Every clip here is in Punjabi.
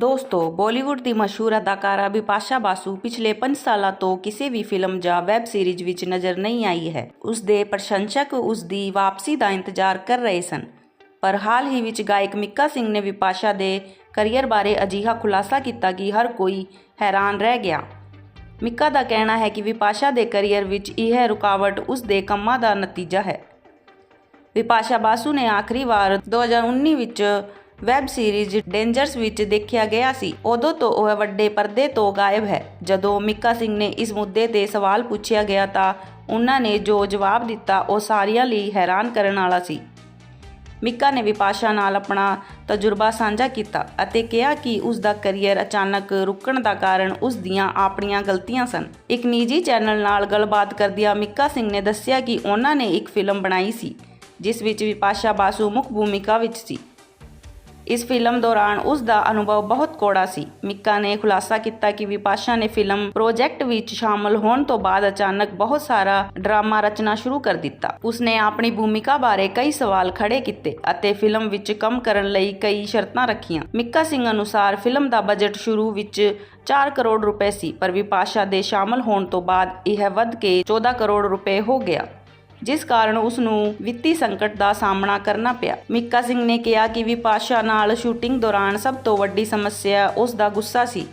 ਦੋਸਤੋ ਬਾਲੀਵੁੱਡ ਦੀ ਮਸ਼ਹੂਰ ਅਦਾਕਾਰਾ ਬਿਪਾਸ਼ਾ ਬਾਸੂ ਪਿਛਲੇ 5 ਸਾਲਾਂ ਤੋਂ ਕਿਸੇ ਵੀ ਫਿਲਮ ਜਾਂ ਵੈਬ ਸੀਰੀਜ਼ ਵਿੱਚ ਨਜ਼ਰ ਨਹੀਂ ਆਈ ਹੈ। ਉਸ ਦੇ ਪ੍ਰਸ਼ੰਸਕ ਉਸ ਦੀ ਵਾਪਸੀ ਦਾ ਇੰਤਜ਼ਾਰ ਕਰ ਰਹੇ ਸਨ। ਪਰ ਹਾਲ ਹੀ ਵਿੱਚ ਗਾਇਕ ਮਿੱਕਾ ਸਿੰਘ ਨੇ ਵਿਪਾਸ਼ਾ ਦੇ ਕੈਰੀਅਰ ਬਾਰੇ ਅਜਿਹਾ ਖੁਲਾਸਾ ਕੀਤਾ ਕਿ ਹਰ ਕੋਈ ਹੈਰਾਨ ਰਹਿ ਗਿਆ। ਮਿੱਕਾ ਦਾ ਕਹਿਣਾ ਹੈ ਕਿ ਵਿਪਾਸ਼ਾ ਦੇ ਕੈਰੀਅਰ ਵਿੱਚ ਇਹ ਰੁਕਾਵਟ ਉਸ ਦੇ ਕੰਮਾਂ ਦਾ ਨਤੀਜਾ ਹੈ। ਵਿਪਾਸ਼ਾ ਬਾਸੂ ਨੇ ਆਖਰੀ ਵਾਰ 2019 ਵਿੱਚ ਵੈਬ ਸੀਰੀਜ਼ ਡੇਂਜਰਸ ਵਿੱਚ ਦੇਖਿਆ ਗਿਆ ਸੀ। ਉਦੋਂ ਤੋਂ ਉਹ ਵੱਡੇ ਪਰਦੇ ਤੋਂ ਗਾਇਬ ਹੈ। ਜਦੋਂ ਮਿੱਕਾ ਸਿੰਘ ਨੇ ਇਸ ਮੁੱਦੇ ਤੇ ਸਵਾਲ ਪੁੱਛਿਆ ਗਿਆ ਤਾਂ ਉਹਨਾਂ ਨੇ ਜੋ ਜਵਾਬ ਦਿੱਤਾ, ਉਹ ਸਾਰਿਆਂ ਲਈ ਹੈਰਾਨ ਕਰਨ ਵਾਲਾ ਸੀ। ਮਿੱਕਾ ਨੇ ਵਿਪਾਸ਼ਾ ਨਾਲ ਆਪਣਾ ਤਜਰਬਾ ਸਾਂਝਾ ਕੀਤਾ ਅਤੇ ਕਿਹਾ ਕਿ ਉਸ ਦਾ ਕੈਰੀਅਰ ਅਚਾਨਕ ਰੁਕਣ ਦਾ ਕਾਰਨ ਉਸ ਦੀਆਂ ਆਪਣੀਆਂ ਗਲਤੀਆਂ ਸਨ। ਇੱਕ ਨਿੱਜੀ ਚੈਨਲ ਨਾਲ ਗੱਲਬਾਤ ਕਰਦਿਆਂ ਮਿੱਕਾ ਸਿੰਘ ਨੇ ਦੱਸਿਆ ਕਿ ਉਹਨਾਂ ਨੇ ਇੱਕ ਫਿਲਮ ਬਣਾਈ ਸੀ, ਜਿਸ ਵਿੱਚ ਵਿਪਾਸ਼ਾ ਬਾਸੂ ਮੁੱਖ ਭੂਮਿਕਾ ਵਿੱਚ ਸੀ। ਇਸ ਫਿਲਮ ਦੌਰਾਨ ਉਸ ਦਾ ਅਨੁਭਵ ਬਹੁਤ ਕੋੜਾ ਸੀ। ਮਿੱਕਾ ਨੇ ਖੁਲਾਸਾ ਕੀਤਾ ਕਿ ਵਿਪਾਸ਼ਾ ਨੇ ਫਿਲਮ ਪ੍ਰੋਜੈਕਟ ਵਿੱਚ ਸ਼ਾਮਲ ਹੋਣ ਤੋਂ ਬਾਅਦ ਅਚਾਨਕ ਬਹੁਤ ਸਾਰਾ ਡਰਾਮਾ ਰਚਨਾ ਸ਼ੁਰੂ ਕਰ ਦਿੱਤਾ। ਉਸਨੇ ਆਪਣੀ ਭੂਮਿਕਾ ਬਾਰੇ ਕਈ ਸਵਾਲ ਖੜੇ ਕੀਤੇ ਅਤੇ ਫਿਲਮ ਵਿੱਚ ਕੰਮ ਕਰਨ ਲਈ ਕਈ ਸ਼ਰਤਾਂ ਰੱਖੀਆਂ। ਮਿੱਕਾ ਸਿੰਘ ਅਨੁਸਾਰ ਫਿਲਮ ਦਾ ਬਜਟ ਸ਼ੁਰੂ ਵਿੱਚ 4 ਕਰੋੜ ਰੁਪਏ ਸੀ, ਪਰ ਵਿਪਾਸ਼ਾ ਦੇ ਸ਼ਾਮਲ ਹੋਣ ਤੋਂ ਬਾਅਦ ਇਹ ਵੱਧ ਕੇ 14 ਕਰੋੜ ਰੁਪਏ ਹੋ ਗਿਆ। ਜਿਸ ਕਾਰਨ ਉਸ ਨੂੰ ਵਿੱਤੀ ਸੰਕਟ ਦਾ ਸਾਹਮਣਾ ਕਰਨਾ ਪਿਆ। ਮਿੱਕਾ ਸਿੰਘ ਨੇ ਕਿਹਾ ਕਿ ਵਿਪਾਸ਼ਾ ਨਾਲ ਸ਼ੂਟਿੰਗ ਦੌਰਾਨ ਸਭ ਤੋਂ ਵੱਡੀ ਸਮੱਸਿਆ ਉਸ ਦਾ ਗੁੱਸਾ ਸੀ।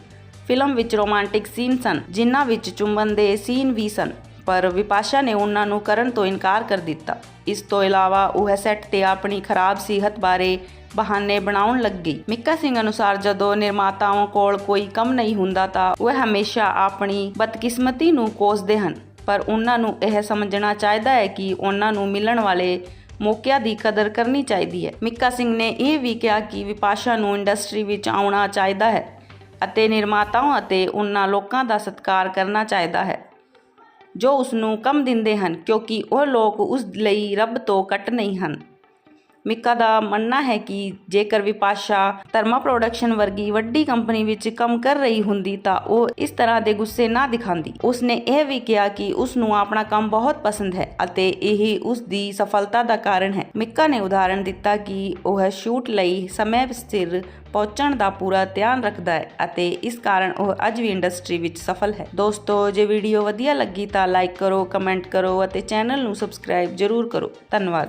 ਫਿਲਮ ਵਿੱਚ ਰੋਮਾਂਟਿਕ ਸੀਨ ਸਨ, ਜਿਨ੍ਹਾਂ ਵਿੱਚ ਚੁੰਬਨ ਦੇ ਸੀਨ ਵੀ ਸਨ, ਪਰ ਵਿਪਾਸ਼ਾ ਨੇ ਉਹਨਾਂ ਨੂੰ ਕਰਨ ਤੋਂ ਇਨਕਾਰ ਕਰ ਦਿੱਤਾ। ਇਸ ਤੋਂ ਇਲਾਵਾ ਉਹ ਸੈੱਟ ਤੇ ਆਪਣੀ ਖਰਾਬ ਸਿਹਤ ਬਾਰੇ ਬਹਾਨੇ ਬਣਾਉਣ ਲੱਗੀ। ਮਿੱਕਾ ਸਿੰਘ ਅਨੁਸਾਰ ਜਦੋਂ ਨਿਰਮਾਤਾਵਾਂ ਕੋਲ ਕੋਈ ਕੰਮ ਨਹੀਂ ਹੁੰਦਾ ਤਾਂ ਉਹ ਹਮੇਸ਼ਾ ਆਪਣੀ ਬਦਕਿਸਮਤੀ ਨੂੰ ਕੋਸਦੇ ਹਨ। ਪਰ ਉਹਨਾਂ ਨੂੰ ਇਹ ਸਮਝਣਾ ਚਾਹੀਦਾ ਹੈ ਕਿ ਉਹਨਾਂ ਨੂੰ ਮਿਲਣ ਵਾਲੇ ਮੌਕਿਆਂ ਦੀ ਕਦਰ ਕਰਨੀ ਚਾਹੀਦੀ ਹੈ। ਮਿੱਕਾ ਸਿੰਘ ਨੇ ਇਹ ਵੀ ਕਿਹਾ ਕਿ ਵਿਪਾਸ਼ਾ ਨੂੰ ਇੰਡਸਟਰੀ ਵਿੱਚ ਆਉਣਾ ਚਾਹੀਦਾ ਹੈ ਅਤੇ ਨਿਰਮਾਤਾਵਾਂ ਅਤੇ ਉਹਨਾਂ ਲੋਕਾਂ ਦਾ ਸਤਿਕਾਰ ਕਰਨਾ ਚਾਹੀਦਾ ਹੈ। ਜੋ ਉਸ ਨੂੰ ਕੰਮ ਦਿੰਦੇ ਹਨ, ਕਿਉਂਕਿ ਉਹ ਲੋਕ ਉਸ ਲਈ ਰੱਬ ਤੋਂ ਘੱਟ ਨਹੀਂ ਹਨ। ਮਿੱਕਾ ਦਾ ਮੰਨਣਾ ਹੈ ਕਿ ਜੇਕਰ ਵਿਪਾਸ਼ਾ ਧਰਮਾ ਪ੍ਰੋਡਕਸ਼ਨ ਵਰਗੀ ਵੱਡੀ ਕੰਪਨੀ ਵਿੱਚ ਕੰਮ ਕਰ ਰਹੀ ਹੁੰਦੀ ਤਾਂ ਉਹ ਇਸ ਤਰ੍ਹਾਂ ਦੇ ਗੁੱਸੇ ਨਾ ਦਿਖਾਉਂਦੀ। ਉਸਨੇ ਇਹ ਵੀ ਕਿਹਾ ਕਿ ਉਸ ਨੂੰ ਆਪਣਾ ਕੰਮ ਬਹੁਤ ਪਸੰਦ ਹੈ ਅਤੇ ਇਹ ਉਸ ਦੀ ਸਫਲਤਾ ਦਾ ਕਾਰਨ ਹੈ। ਮਿੱਕਾ ਨੇ ਉਦਾਹਰਣ ਦਿੱਤਾ ਕਿ ਉਹ ਸ਼ੂਟ ਲਈ ਸਮੇਂ ਸਿਰ ਪਹੁੰਚਣ ਦਾ ਪੂਰਾ ਧਿਆਨ ਰੱਖਦਾ ਹੈ ਅਤੇ ਇਸ ਕਾਰਨ ਉਹ ਅੱਜ ਵੀ ਇੰਡਸਟਰੀ ਵਿੱਚ ਸਫਲ ਹੈ। ਦੋਸਤੋ, ਜੇ ਵੀਡੀਓ ਵਧੀਆ ਲੱਗੀ ਤਾਂ ਲਾਈਕ ਕਰੋ ਕਮੈਂਟ ਕਰੋ ਅਤੇ ਚੈਨਲ ਨੂੰ ਸਬਸਕ੍ਰਾਈਬ ਜ਼ਰੂਰ ਕਰੋ। ਧੰਨਵਾਦ।